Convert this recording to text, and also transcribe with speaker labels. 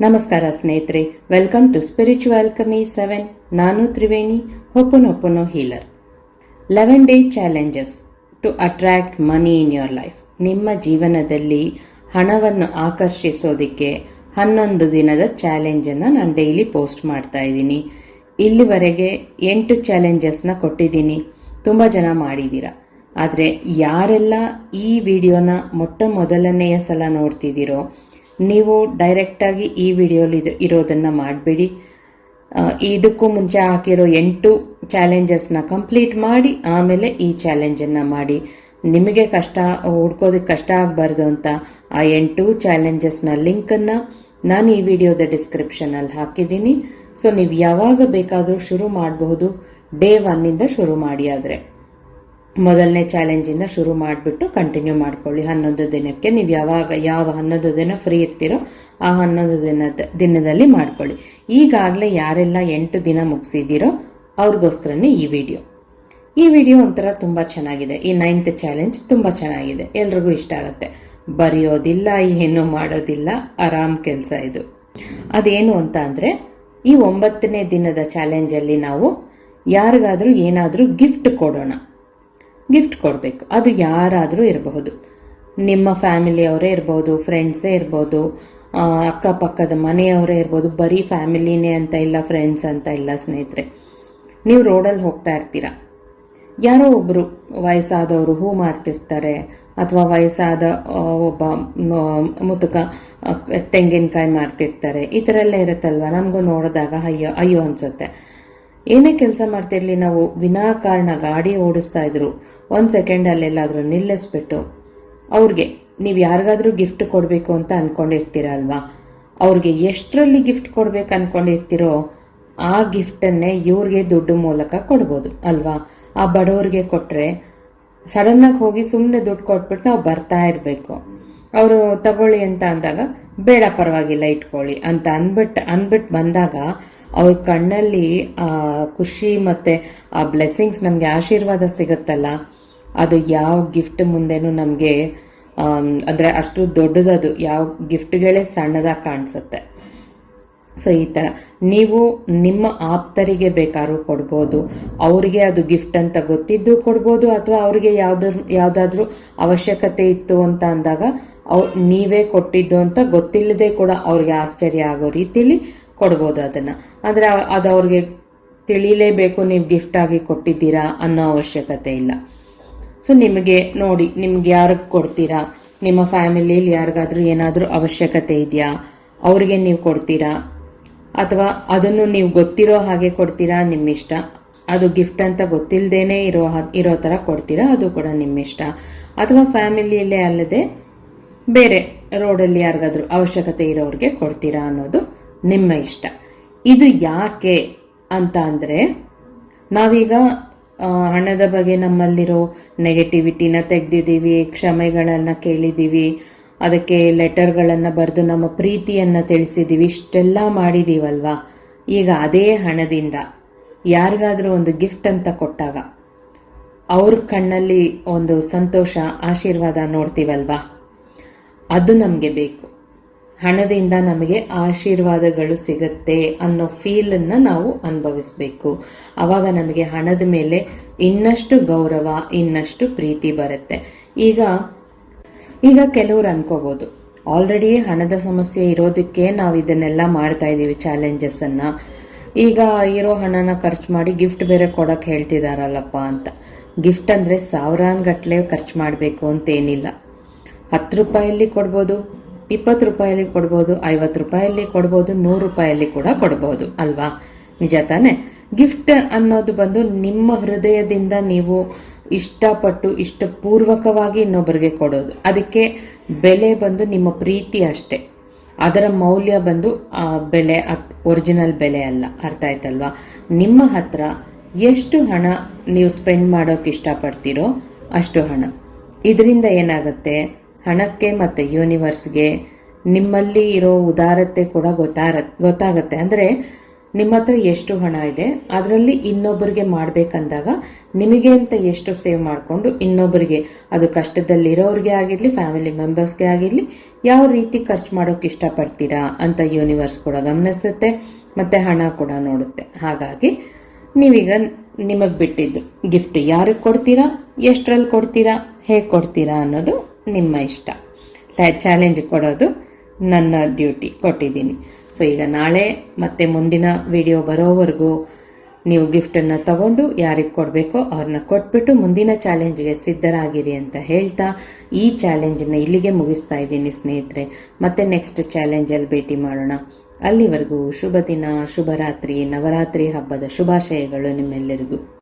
Speaker 1: ನಮಸ್ಕಾರ ಸ್ನೇಹಿತರೆ welcome to spiritual ಕಮಿ ಸೆವೆನ್ ನಾನು Triveni ಹೊಪ್ಪನೊಪ್ಪನೋ healer eleven day challenges to attract money in your life ನಿಮ್ಮ ಜೀವನದಲ್ಲಿ ಹಣವನ್ನು ಆಕರ್ಷಿಸೋದಕ್ಕೆ ಹನ್ನೊಂದು ದಿನದ ಚಾಲೆಂಜನ್ನು ನಾನು ಡೈಲಿ ಪೋಸ್ಟ್ ಮಾಡ್ತಾ ಇದ್ದೀನಿ. ಇಲ್ಲಿವರೆಗೆ ಎಂಟು ಚಾಲೆಂಜಸ್ನ ಕೊಟ್ಟಿದ್ದೀನಿ. ತುಂಬ ಜನ ಮಾಡಿದ್ದೀರಾ? ಆದರೆ ಯಾರೆಲ್ಲ ಈ ವಿಡಿಯೋನ ಮೊಟ್ಟ ಮೊದಲನೆಯ ಸಲ ನೋಡ್ತಿದ್ದೀರೋ ನೀವು ಡೈರೆಕ್ಟಾಗಿ ಈ ವಿಡಿಯೋಲಿ ಇರೋದನ್ನು ಮಾಡಬೇಡಿ. ಇದಕ್ಕೂ ಮುಂಚೆ ಹಾಕಿರೋ ಎಂಟು ಚಾಲೆಂಜಸ್ನ ಕಂಪ್ಲೀಟ್ ಮಾಡಿ, ಆಮೇಲೆ ಈ ಚಾಲೆಂಜನ್ನು ಮಾಡಿ. ನಿಮಗೆ ಕಷ್ಟ ಹುಡ್ಕೋದಕ್ಕೆ ಕಷ್ಟ ಆಗಬಾರ್ದು ಅಂತ ಆ ಎಂಟು ಚಾಲೆಂಜಸ್ನ ಲಿಂಕನ್ನು ನಾನು ಈ ವಿಡಿಯೋದ ಡಿಸ್ಕ್ರಿಪ್ಷನಲ್ಲಿ ಹಾಕಿದ್ದೀನಿ. ಸೊ ನೀವು ಯಾವಾಗ ಬೇಕಾದರೂ ಶುರು ಮಾಡಬಹುದು. ಡೇ ಒನ್ನಿಂದ ಶುರು ಮಾಡಿ ಆದರೆ. ಮೊದಲನೇ ಚಾಲೆಂಜಿಂದ ಶುರು ಮಾಡಿಬಿಟ್ಟು ಕಂಟಿನ್ಯೂ ಮಾಡ್ಕೊಳ್ಳಿ. ಹನ್ನೊಂದು ದಿನಕ್ಕೆ ನೀವು ಯಾವಾಗ, ಯಾವ ಹನ್ನೊಂದು ದಿನ ಫ್ರೀ ಇರ್ತೀರೋ ಆ ಹನ್ನೊಂದು ದಿನದ, ದಿನದಲ್ಲಿ ಮಾಡ್ಕೊಳ್ಳಿ. ಈಗಾಗಲೇ ಯಾರೆಲ್ಲ ಎಂಟು ದಿನ ಮುಗಿಸಿದ್ದೀರೋ ಅವ್ರಿಗೋಸ್ಕರನೇ ಈ ವಿಡಿಯೋ ಈ ವಿಡಿಯೋ ಒಂಥರ ತುಂಬ ಚೆನ್ನಾಗಿದೆ. ಈ ನೈನ್ತ್ ಚಾಲೆಂಜ್ ತುಂಬ ಚೆನ್ನಾಗಿದೆ. ಎಲ್ರಿಗೂ ಇಷ್ಟ ಆಗುತ್ತೆ. ಬರೆಯೋದಿಲ್ಲ, ಏನು ಮಾಡೋದಿಲ್ಲ. ಆರಾಮ್ ಕೆಲಸ ಇದು. ಅದೇನು ಅಂತ ಅಂದರೆ, ಈ ಒಂಬತ್ತನೇ ದಿನದ ಚಾಲೆಂಜಲ್ಲಿ ನಾವು ಯಾರಿಗಾದರೂ ಏನಾದರೂ ಗಿಫ್ಟ್ ಕೊಡೋಣ. ಗಿಫ್ಟ್ ಕೊಡಬೇಕು. ಅದು ಯಾರಾದರೂ ಇರಬಹುದು. ನಿಮ್ಮ ಫ್ಯಾಮಿಲಿಯವರೇ ಇರ್ಬೋದು ಫ್ರೆಂಡ್ಸೇ ಇರ್ಬೋದು ಅಕ್ಕಪಕ್ಕದ ಮನೆಯವರೇ ಇರ್ಬೋದು, ಬರೀ ಫ್ಯಾಮಿಲಿನೇ ಅಂತ ಇಲ್ಲ ಫ್ರೆಂಡ್ಸ್ ಅಂತ ಇಲ್ಲ ಸ್ನೇಹಿತರೆ. ನೀವು ರೋಡಲ್ಲಿ ಹೋಗ್ತಾ ಇರ್ತೀರ. ಯಾರೋ ಒಬ್ಬರು ವಯಸ್ಸಾದವರು ಹೂ ಮಾರ್ತಿರ್ತಾರೆ, ಅಥವಾ ವಯಸ್ಸಾದ ಒಬ್ಬ ಮುದುಕ ತೆಂಗಿನಕಾಯಿ ಮಾರ್ತಿರ್ತಾರೆ. ಈ ಥರ ಎಲ್ಲ ಇರುತ್ತಲ್ವ? ನಮಗೂ ನೋಡಿದಾಗ ಅಯ್ಯೋ ಅಯ್ಯೋ ಅನ್ಸುತ್ತೆ. ಏನೇ ಕೆಲಸ ಮಾಡ್ತಿರ್ಲಿ ನಾವು ವಿನಾಕಾರಣ ಗಾಡಿ ಓಡಿಸ್ತಾ ಇದ್ರು, ಒಂದು ಸೆಕೆಂಡಲ್ಲೆಲ್ಲಾದರೂ ನಿಲ್ಲಿಸ್ಬಿಟ್ಟು, ಅವ್ರಿಗೆ ನೀವು ಯಾರಿಗಾದ್ರೂ ಗಿಫ್ಟ್ ಕೊಡಬೇಕು ಅಂತ ಅನ್ಕೊಂಡಿರ್ತೀರ ಅಲ್ವಾ? ಅವ್ರಿಗೆ ಎಷ್ಟರಲ್ಲಿ ಗಿಫ್ಟ್ ಕೊಡ್ಬೇಕು ಅನ್ಕೊಂಡಿರ್ತೀರೋ ಆ ಗಿಫ್ಟನ್ನೇ ಇವ್ರಿಗೆ ದುಡ್ಡು ಮೂಲಕ ಕೊಡ್ಬೋದು ಅಲ್ವಾ? ಆ ಬಡವ್ರಿಗೆ ಕೊಟ್ಟರೆ ಸಡನ್ನಾಗಿ ಹೋಗಿ ಸುಮ್ಮನೆ ದುಡ್ಡು ಕೊಟ್ಬಿಟ್ಟು ನಾವು ಬರ್ತಾ ಇರಬೇಕು. ಅವರು ತಗೊಳ್ಳಿ ಅಂತ ಅಂದಾಗ, ಬೇಡ ಪರವಾಗಿಲ್ಲ ಇಟ್ಕೊಳ್ಳಿ ಅಂತ ಅಂದ್ಬಿಟ್ಟು ಅಂದ್ಬಿಟ್ಟು ಬಂದಾಗ ಅವ್ರ ಕಣ್ಣಲ್ಲಿ ಆ ಖುಷಿ ಮತ್ತು ಆ ಬ್ಲೆಸ್ಸಿಂಗ್ಸ್ ನಮಗೆ ಆಶೀರ್ವಾದ ಸಿಗುತ್ತಲ್ಲ? ಅದು ಯಾವ ಗಿಫ್ಟ್ ಮುಂದೆನೂ ನಮಗೆ ಅಂದರೆ ಅಷ್ಟು ದೊಡ್ಡದದು, ಯಾವ ಗಿಫ್ಟ್ಗಳೇ ಸಣ್ಣದಾಗಿ ಕಾಣಿಸುತ್ತೆ. ಸೊ ಈ ಥರ ನೀವು ನಿಮ್ಮ ಆಪ್ತರಿಗೆ ಬೇಕಾದ್ರೂ ಕೊಡ್ಬೋದು. ಅವರಿಗೆ ಅದು ಗಿಫ್ಟ್ ಅಂತ ಗೊತ್ತಿದ್ದು ಕೊಡ್ಬೋದು, ಅಥವಾ ಅವರಿಗೆ ಯಾವ್ದಾದ್ರು ಯಾವುದಾದ್ರೂ ಅವಶ್ಯಕತೆ ಇತ್ತು ಅಂತ ಅಂದಾಗ, ಅವ್ ನೀವೇ ಕೊಟ್ಟಿದ್ದು ಅಂತ ಗೊತ್ತಿಲ್ಲದೆ ಕೂಡ ಅವ್ರಿಗೆ ಆಶ್ಚರ್ಯ ಆಗೋ ರೀತಿಲಿ ಕೊಡ್ಬೋದು ಅದನ್ನು. ಆದರೆ ಅದು ಅವ್ರಿಗೆ ತಿಳಿಲೇಬೇಕು ನೀವು ಗಿಫ್ಟ್ ಆಗಿ ಕೊಟ್ಟಿದ್ದೀರಾ ಅನ್ನೋ ಅವಶ್ಯಕತೆ ಇಲ್ಲ. ಸೊ ನಿಮಗೆ ನೋಡಿ, ನಿಮ್ಗೆ ಯಾರಿಗೆ ಕೊಡ್ತೀರಾ? ನಿಮ್ಮ ಫ್ಯಾಮಿಲಿಯಲ್ಲಿ ಯಾರಿಗಾದ್ರೂ ಏನಾದರೂ ಅವಶ್ಯಕತೆ ಇದೆಯಾ? ಅವರಿಗೆ ನೀವು ಕೊಡ್ತೀರಾ? ಅಥವಾ ಅದನ್ನು ನೀವು ಗೊತ್ತಿರೋ ಹಾಗೆ ಕೊಡ್ತೀರಾ ನಿಮ್ಮ ಇಷ್ಟ ಅದು ಗಿಫ್ಟ್ ಅಂತ ಗೊತ್ತಿಲ್ಲದೇನೆ ಇರೋ ಇರೋ ಥರ ಕೊಡ್ತೀರಾ? ಅದು ಕೂಡ ನಿಮ್ಮ ಇಷ್ಟ ಅಥವಾ ಫ್ಯಾಮಿಲಿಯಲ್ಲೇ ಅಲ್ಲದೆ ಬೇರೆ ರೋಡಲ್ಲಿ ಯಾರಿಗಾದ್ರೂ ಅವಶ್ಯಕತೆ ಇರೋರಿಗೆ ಕೊಡ್ತೀರಾ ಅನ್ನೋದು ನಿಮ್ಮ ಇಷ್ಟ. ಇದು ಯಾಕೆ ಅಂತ ಅಂದರೆ, ನಾವೀಗ ಹಣದ ಬಗ್ಗೆ ನಮ್ಮಲ್ಲಿರೋ ನೆಗೆಟಿವಿಟಿನ ತೆಗೆದಿದ್ದೀವಿ, ಕ್ಷಮೆಗಳನ್ನು ಕೇಳಿದ್ದೀವಿ, ಅದಕ್ಕೆ ಲೆಟರ್ಗಳನ್ನು ಬರೆದು ನಮ್ಮ ಪ್ರೀತಿಯನ್ನು ತಿಳಿಸಿದ್ದೀವಿ, ಇಷ್ಟೆಲ್ಲ ಮಾಡಿದ್ದೀವಲ್ವಾ ಈಗ ಅದೇ ಹಣದಿಂದ ಯಾರಿಗಾದರೂ ಒಂದು ಗಿಫ್ಟ್ ಅಂತ ಕೊಟ್ಟಾಗ, ಅವ್ರ ಕಣ್ಣಲ್ಲಿ ಒಂದು ಸಂತೋಷ, ಆಶೀರ್ವಾದ ನೋಡ್ತೀವಲ್ವಾ? ಅದು ನಮಗೆ ಬೇಕು. ಹಣದಿಂದ ನಮಗೆ ಆಶೀರ್ವಾದಗಳು ಸಿಗುತ್ತೆ ಅನ್ನೋ ಫೀಲನ್ನು ನಾವು ಅನುಭವಿಸ್ಬೇಕು. ಆವಾಗ ನಮಗೆ ಹಣದ ಮೇಲೆ ಇನ್ನಷ್ಟು ಗೌರವ, ಇನ್ನಷ್ಟು ಪ್ರೀತಿ ಬರುತ್ತೆ. ಈಗ ಈಗ ಕೆಲವ್ರು ಅನ್ಕೋಬೋದು ಆಲ್ರೆಡಿ ಹಣದ ಸಮಸ್ಯೆ ಇರೋದಕ್ಕೆ ನಾವು ಇದನ್ನೆಲ್ಲ ಮಾಡ್ತಾ ಇದ್ದೀವಿ ಚಾಲೆಂಜಸ್ಸನ್ನು ಈಗ ಇರೋ ಹಣನ ಖರ್ಚು ಮಾಡಿ ಗಿಫ್ಟ್ ಬೇರೆ ಕೊಡೋಕೆ ಹೇಳ್ತಿದಾರಲ್ಲಪ್ಪ ಅಂತ. ಗಿಫ್ಟ್ ಅಂದರೆ ಸಾವಿರಾನ್ಗಟ್ಲೆ ಖರ್ಚು ಮಾಡಬೇಕು ಅಂತೇನಿಲ್ಲ ಹತ್ತು ರೂಪಾಯಲ್ಲಿ ಕೊಡ್ಬೋದು ಇಪ್ಪತ್ತು ರೂಪಾಯಲ್ಲಿ ಕೊಡ್ಬೋದು, ಐವತ್ತು ರೂಪಾಯಲ್ಲಿ ಕೊಡ್ಬೋದು, ನೂರು ರೂಪಾಯಲ್ಲಿ ಕೂಡ ಕೊಡ್ಬೋದು, ಅಲ್ವಾ? ನಿಜ ತಾನೆ? ಗಿಫ್ಟ್ ಅನ್ನೋದು ಬಂದು ನಿಮ್ಮ ಹೃದಯದಿಂದ ನೀವು ಇಷ್ಟಪಟ್ಟು, ಇಷ್ಟಪೂರ್ವಕವಾಗಿ ಇನ್ನೊಬ್ಬರಿಗೆ ಕೊಡೋದು. ಅದಕ್ಕೆ ಬೆಲೆ ಬಂದು ನಿಮ್ಮ ಪ್ರೀತಿ ಅಷ್ಟೇ. ಅದರ ಮೌಲ್ಯ ಬಂದು ಆ ಬೆಲೆ ಒರಿಜಿನಲ್ ಬೆಲೆ ಅಲ್ಲ. ಅರ್ಥ ಆಯ್ತಲ್ವಾ? ನಿಮ್ಮ ಹತ್ರ ಎಷ್ಟು ಹಣ ನೀವು ಸ್ಪೆಂಡ್ ಮಾಡೋಕೆ ಇಷ್ಟಪಡ್ತೀರೋ ಅಷ್ಟು ಹಣ. ಇದರಿಂದ ಏನಾಗುತ್ತೆ? ಹಣಕ್ಕೆ ಮತ್ತು ಯೂನಿವರ್ಸ್ಗೆ ನಿಮ್ಮಲ್ಲಿ ಇರೋ ಉದಾರತೆ ಕೂಡ ಗೊತ್ತಾರ, ಗೊತ್ತಾಗುತ್ತೆ. ಅಂದರೆ ನಿಮ್ಮ ಹತ್ರ ಎಷ್ಟು ಹಣ ಇದೆ, ಅದರಲ್ಲಿ ಇನ್ನೊಬ್ಬರಿಗೆ ಮಾಡಬೇಕಂದಾಗ ನಿಮಗೆ ಅಂತ ಎಷ್ಟು ಸೇವ್ ಮಾಡಿಕೊಂಡು ಇನ್ನೊಬ್ಬರಿಗೆ ಅದು ಕಷ್ಟದಲ್ಲಿರೋರಿಗೆ ಆಗಿರಲಿ, ಫ್ಯಾಮಿಲಿ ಮೆಂಬರ್ಸ್ಗೆ ಆಗಿರಲಿ, ಯಾವ ರೀತಿ ಖರ್ಚು ಮಾಡೋಕೆ ಇಷ್ಟಪಡ್ತೀರಾ ಅಂತ ಯೂನಿವರ್ಸ್ ಕೂಡ ಗಮನಿಸುತ್ತೆ, ಮತ್ತು ಹಣ ಕೂಡ ನೋಡುತ್ತೆ. ಹಾಗಾಗಿ ನೀವೀಗ ನಿಮಗೆ ಬಿಟ್ಟಿದ್ದು ಗಿಫ್ಟ್ ಯಾರಿಗೆ ಕೊಡ್ತೀರಾ, ಎಷ್ಟರಲ್ಲಿ ಕೊಡ್ತೀರಾ, ಹೇಗೆ ಕೊಡ್ತೀರಾ ಅನ್ನೋದು ನಿಮ್ಮ ಇಷ್ಟ. ಚಾಲೆಂಜ್ ಕೊಡೋದು ನನ್ನ ಡ್ಯೂಟಿ ಕೊಟ್ಟಿದ್ದೀನಿ. ಸೊ ಈಗ ನಾಳೆ ಮತ್ತೆ ಮುಂದಿನ ವಿಡಿಯೋ ಬರೋವರೆಗೂ ನೀವು ಗಿಫ್ಟನ್ನು ತಗೊಂಡು ಯಾರಿಗೆ ಕೊಡಬೇಕೋ ಅವ್ರನ್ನ ಕೊಟ್ಬಿಟ್ಟು ಮುಂದಿನ ಚಾಲೆಂಜ್ಗೆ ಸಿದ್ಧರಾಗಿರಿ ಅಂತ ಹೇಳ್ತಾ ಈ ಚಾಲೆಂಜನ್ನು ಇಲ್ಲಿಗೆ ಮುಗಿಸ್ತಾ ಇದ್ದೀನಿ ಸ್ನೇಹಿತರೆ. ಮತ್ತೆ ನೆಕ್ಸ್ಟ್ ಚಾಲೆಂಜಲ್ಲಿ ಭೇಟಿ ಮಾಡೋಣ. ಅಲ್ಲಿವರೆಗೂ ಶುಭ ದಿನ ಶುಭರಾತ್ರಿ ನವರಾತ್ರಿ ಹಬ್ಬದ ಶುಭಾಶಯಗಳು ನಿಮ್ಮೆಲ್ಲರಿಗೂ.